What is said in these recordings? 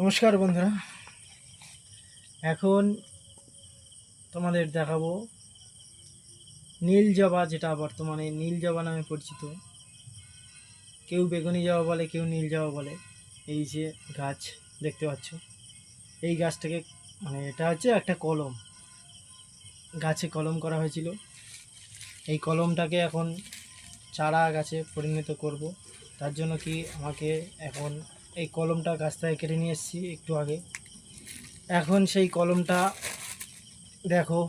নমস্কার বন্ধুরা। এখন তোমাদের দেখাবো নীল জবা, যেটা বর্তমানে নীল জবা নামে পরিচিত। কেউ বেগুনি জবা বলে, কেউ নীল জবা বলে। এই যে গাছ দেখতে পাচ্ছ। এই গাছটাকে মানে এটা হচ্ছে একটা কলম। গাছে কলম করা হয়েছিল। এই কলমটাকে এখন চারা গাছে পরিণত করব। তার জন্য কি আমাকে এখন এই কলমটা গাছ থেকে কেটে নিয়ে এসেছি একটু আগে। এখন সেই কলমটা দেখো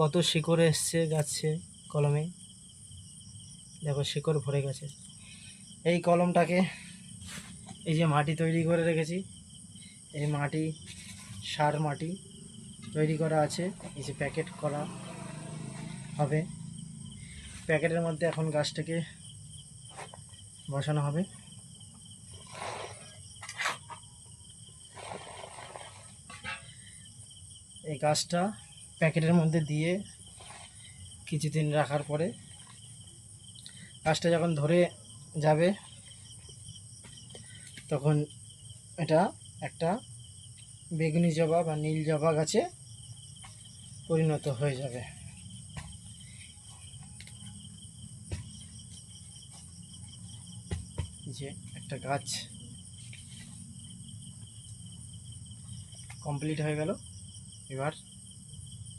কত শিকড় এসছে গাছে কলমে। দেখো শিকড় ভরে গেছে। এই কলমটাকে এই যে মাটি তৈরি করে রেখেছি। এই মাটি, সার মাটি তৈরি করা আছে। এই যে প্যাকেট করা হবে। প্যাকেটের মধ্যে এখন গাছটাকে বসানো হবে। এই গাছটা প্যাকেটের মধ্যে দিয়ে কিছুদিন রাখার পরে গাছটা যখন ধরে যাবে, তখন এটা একটা বেগুনি জবা বা নীল জবা গাছে পরিণত হয়ে যাবে। যে একটা গাছ কমপ্লিট হয়ে গেল। এবার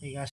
এই গাছ